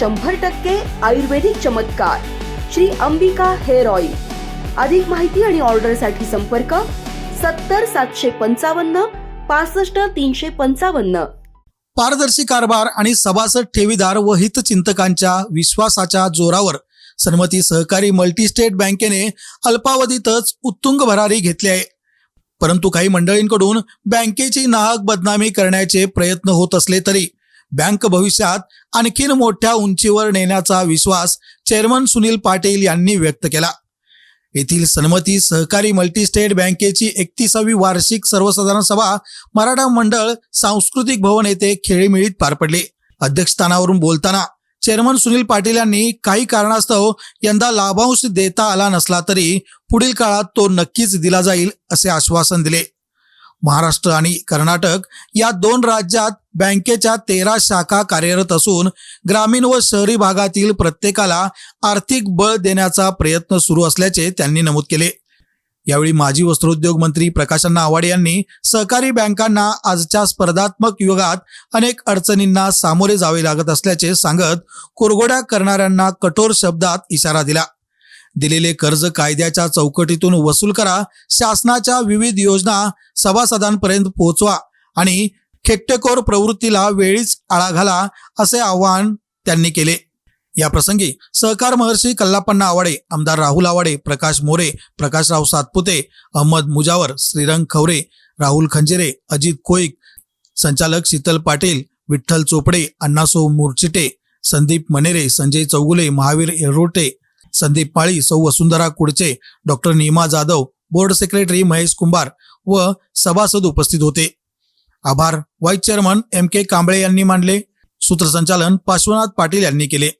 शंभर टक्के आयुर्वेदिक चमत्कार. Shri Ambika hair oil. अधिक माहिती आणि ऑर्डरसाठी संपर्क सत्तर सातशे पंचावन्न पासष्ट तीनशे पंचावन्न. पारदर्शी कारभार आणि सभासद ठेवीदार व हितचिंतकांच्या विश्वासाच्या जोरावर सन्मती सहकारी मल्टीस्टेट बँकेने अल्पावधीतच उत्तुंग भरारी घेतली आहे. परंतु काही मंडळींकडून बँकेची नाहक बदनामी करण्याचे प्रयत्न होत असले तरी बँक भविष्यात आणखीन मोठ्या उंचीवर नेण्याचा विश्वास चेअरमन सुनील पाटील यांनी व्यक्त केला. येथील सन्मती सहकारी मल्टीस्टेट बँकेची एकतीसावी वार्षिक सर्वसाधारण सभा मराठा मंडळ सांस्कृतिक भवन येथे खेळीमेळीत पार पडली. अध्यक्षस्थानावरून बोलताना चेअरमन सुनील पाटील यांनी काही कारणास्तव यंदा लाभांश देता आला नसला तरी पुढील काळात तो नक्कीच दिला जाईल असे आश्वासन दिले. महाराष्ट्र आणि कर्नाटक या दोन राज्यात बँकेच्या तेरा शाखा कार्यरत असून ग्रामीण व शहरी भागातील प्रत्येकाला आर्थिक बळ देण्याचा प्रयत्न सुरू असल्याचे त्यांनी नमूद केले. यावेळी माजी वस्त्रोद्योग मंत्री प्रकाशअण्णा आवाडे यांनी सहकारी बँकांना आजच्या स्पर्धात्मक युगात अनेक अडचणींना सामोरे जावे लागत असल्याचे सांगत कुरघोड्या करणाऱ्यांना कठोर शब्दात इशारा दिला. दिलेले कर्ज कायद्याच्या चौकटीतून वसूल करा. शासनाच्या विविध योजना सभासदांपर्यंत पोहोचवा आणि खेट्टेकोर प्रवृत्तीला वेळीच आळा घाला असे आवाहन त्यांनी केले. या प्रसंगी सहकार महर्षी कल्लापण्णा आवाडे आमदार राहुल आवाडे प्रकाश मोरे प्रकाशराव सातपुते अहमद मुजावर श्रीरंग खवरे राहुल खंजिरे अजित कोईक संचालक शीतल पाटील विठ्ठल चोपडे अण्णासो मुरचिटे संदीप मनेरे संजय चौगुले महावीर येरोटे संदीप पाळी सौ Vasundhara Kudche doctor Neema Jadhav board secretary Mahesh Kumbhar व सभासद उपस्थित होते. आभार. Vice chairman M K Kamble यांनी मांडले. सूत्रसंचालन पार्श्वनाथ पाटील यांनी केले.